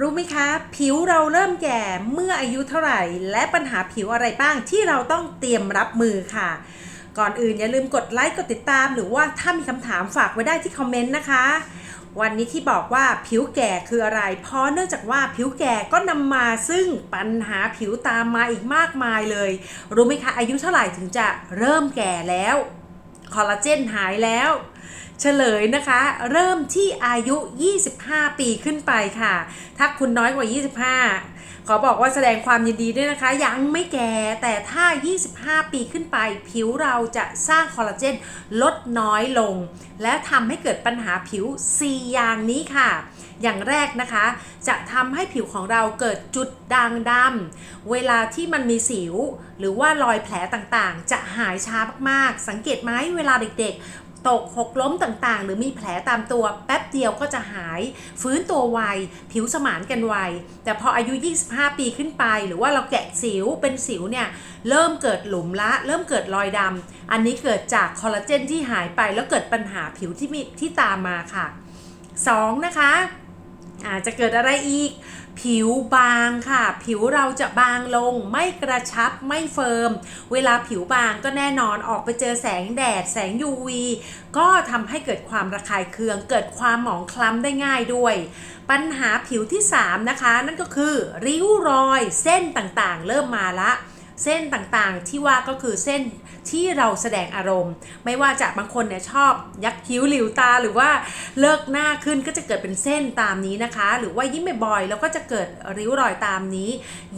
รู้ไหมคะ ผิวเราเริ่มแก่เมื่ออายุเท่าไหร่ และปัญหาผิวอะไรบ้างที่เราต้องเตรียมรับมือค่ะ ก่อนอื่นอย่าลืมกดไลค์กดติดตาม หรือว่าถ้ามีคำถามฝากไว้ได้ที่คอมเมนต์นะคะ วันนี้ที่บอกว่าผิวแก่คืออะไร เพราะเนื่องจากว่าผิวแก่ก็นำมาซึ่งปัญหาผิวตามมาอีกมากมายเลย รู้ไหมคะอายุเท่าไหร่ถึงจะเริ่มแก่แล้วคอลลาเจนหายแล้ว เฉลยนะคะ เริ่มที่อายุ 25 ปีขึ้นไปค่ะ ถ้าคุณน้อยกว่า 25 ขอบอกว่าแสดงความยินดีด้วยนะคะ ยังไม่แก่แต่ถ้า 25 ปีขึ้นไป ผิวเราจะสร้างคอลลาเจนลดน้อยลง และทำให้เกิดปัญหาผิว 4 อย่างนี้ค่ะ อย่างแรกนะคะ จะทำให้ผิวของเราเกิดจุดด่างดำเวลาที่มันมีสิว หรือว่ารอยแผลต่างๆ จะหายช้ามากๆ สังเกตไหมเวลาเด็กๆ ตกหกล้มต่างๆ หรือมีแผลตามตัว แป๊บเดียวก็จะหาย ฟื้นตัวไว ผิวสมานกันไว แต่พออายุ 25 ปีขึ้นไป หรือว่าเราแกะสิวเป็นสิวเนี่ยเริ่มเกิดหลุมละ เริ่มเกิดรอยดำอันนี้เกิดจากคอลลาเจนที่หายไปแล้วเกิดปัญหาผิวที่มีที่ตามมาค่ะ 2 นะคะ อาจจะเกิดอะไรอีก ผิวบางค่ะ ผิวเราจะบางลง ไม่กระชับไม่เฟิร์ม เวลาผิวบางก็แน่นอนออกไปเจอแสงแดด แสง UV ก็ทำให้เกิดความระคายเคือง เกิดความหมองคล้ำได้ง่ายด้วย ปัญหาผิวที่ 3 นะคะ นั่นก็คือ ริ้วรอยเส้นต่างๆ เริ่มมาละ เส้นต่างๆที่ว่าก็คือเส้นที่เราแสดงอารมณ์ ไม่ว่าจะบางคนเนี่ยชอบยักคิ้วหลิวตาหรือว่าเลิกหน้าขึ้นก็จะเกิดเป็นเส้นตามนี้นะคะ หรือว่ายิ้มบ่อยๆแล้วก็จะเกิดริ้วรอยตามนี้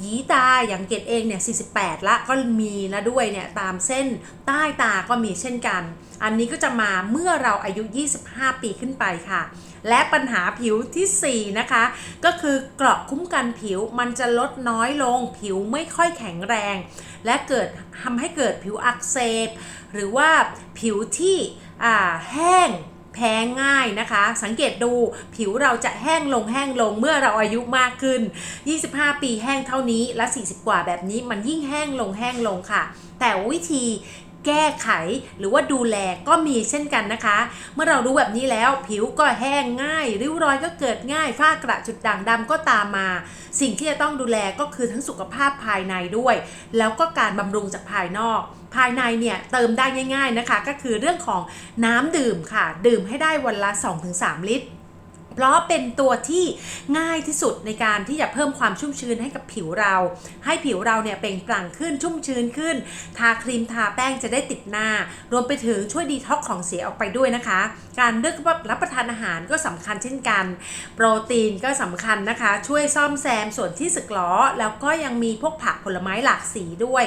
ยีตาอย่างเกดเองเนี่ย48 ละก็มีแล้วด้วยเนี่ยตามเส้นใต้ตาก็มีเช่นกัน อันนี้ก็จะมาเมื่อเราอายุ 25 ปีขึ้นไปค่ะและปัญหาผิวทีสี่4 นะคะ ก็คือเกราะคุ้มกันผิวมันจะลดน้อยลง ผิวไม่ค่อยแข็งแรง และเกิดทำให้เกิดผิวอักเสบ หรือว่าผิวที่อ่าแห้งแพ้ง่ายนะคะ สังเกตดูผิวเราจะแห้งลงแห้งลงเมื่อเราอายุมากขึ้น 25 ปีแห้งเท่านี้และ 40 กว่าแบบนี้มันยิ่งแห้งลงแห้งลงค่ะ แต่วิธี แก้ไข หรือว่าดูแลก็มีเช่นกันนะคะ เมื่อเรารู้แบบนี้แล้วผิวก็แห้งง่าย ริ้วรอยก็เกิดง่ายฝ้ากระจุดด่างดำก็ตามมา สิ่งที่จะต้องดูแลก็คือทั้งสุขภาพภายในด้วย แล้วก็การบำรุงจากภายนอกภายในเนี่ยเติมได้ง่าย ๆนะคะ ก็คือเรื่องของน้ำดื่มค่ะ ดื่มให้ได้วันละ 2-3 ลิตร เพราะเป็นตัวที่ง่ายที่สุดในการที่จะเพิ่มความชุ่มชื้นให้กับผิวเรา ให้ผิวเราเนี่ยเปล่งปลั่งขึ้นชุ่มชื้นขึ้น ทาครีมทาแป้งจะได้ติดหน้า รวมไปถึงช่วยดีท็อกของเสียออกไปด้วยนะคะ การเลือกรับประทานอาหารก็สำคัญเช่นกัน โปรตีนก็สำคัญนะคะ ช่วยซ่อมแซมส่วนที่สึกหรอแล้วก็ยังมีพวกผักผลไม้หลากสีด้วย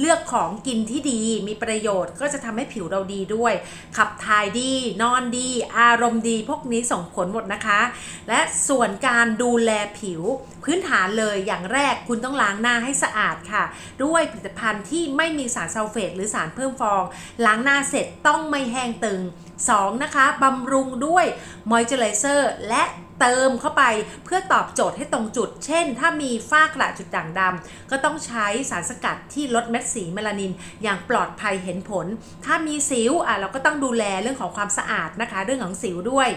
เลือกของกินที่ดีมีประโยชน์ก็จะทำให้ผิวเราดีด้วย ขับถ่ายดี นอนดี อารมณ์ดี พวกนี้ส่งผลหมดนะคะและส่วนการดูแลผิวพื้นฐานเลยอย่างแรกคุณต้องล้างหน้าให้สะอาดค่ะ ด้วยผลิตภัณฑ์ที่ไม่มีสารซัลเฟตหรือสารเพิ่มฟอง ล้างหน้าเสร็จต้องไม่แห้งตึง 2. นะคะบำรุงด้วยมอยเจอไรเซอร์และเติมเข้าไปเพื่อตอบโจทย์ให้ตรงจุด เช่น ถ้ามีฝ้ากระจุดด่างดำก็ต้องใช้สารสกัดที่ลดเม็ดสีเมลานิน อย่างปลอดภัยเห็นผล ถ้ามีสิวอะเราก็ต้องดูแลเรื่องของความสะอาดนะคะ เรื่องของสิวด้วย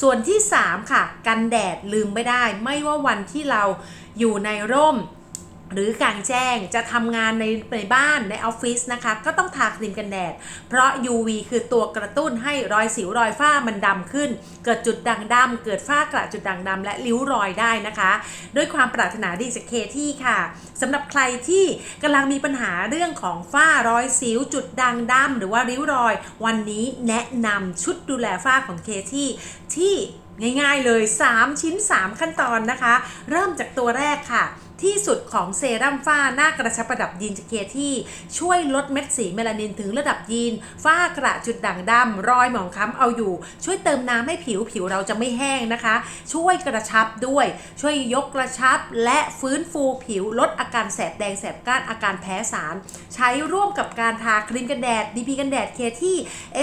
ส่วนที่ 3 ค่ะ กันแดดลืมไม่ได้ ไม่ว่าวันที่เราอยู่ในร่ม หรือกลางแจ้งจะทำงานในในบ้านในออฟฟิศนะคะ ก็ต้องทาครีมกันแดด เพราะ UV คือตัวกระตุ้นให้รอยสิวรอยฝ้ามันดำขึ้น เกิดจุดด่างดำเกิดฝ้ากระจุดด่างดำและริ้วรอยได้นะคะ ด้วยความปรารถนาดีจากเคที่ค่ะสำหรับใครที่กำลังมีปัญหาเรื่องของฝ้ารอยสิว จุดด่างดำหรือว่าริ้วรอย วันนี้แนะนำชุดดูแลฝ้าของเคที่ที่ง่ายๆเลย 3 ชิ้น 3 ขั้นตอนนะคะ เริ่มจากตัวแรกค่ะ ที่สุดของเซรั่มฝ้าหน้ากระชับประดับยีนจเคที่ ช่วยลดเม็ดสีเมลานินถึงระดับยีน ฝ้ากระจุดด่างดำรอยหมองคล้ำเอาอยู่ ช่วยเติมน้ำให้ผิวผิวเราจะไม่แห้งนะคะ ช่วยกระชับด้วย ช่วยยกกระชับ และฟื้นฟูผิวลดอาการแสบแดงแสบก้านอาการแพ้สาร ใช้ร่วมกับการทาครีมกันแดด DP กันแดดเคที่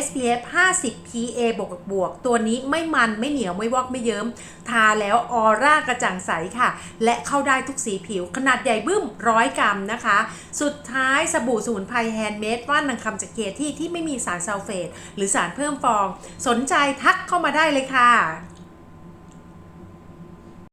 SPF 50 PA บวกบวกตัวนี้ไม่มันไม่เหนียวไม่วอกไม่เยิ้มทาแล้วออร่ากระจ่างใสค่ะ และเข้าได้ทุกสีผิวขนาดใหญ่บึ้มร้อยกรัมนะคะ สุดท้ายสบู่สมุนไพรแฮนด์เมดว่านนางคำจากเกที่ที่ไม่มีสารซัลเฟตหรือสารเพิ่มฟอง สนใจทักเข้ามาได้เลยค่ะ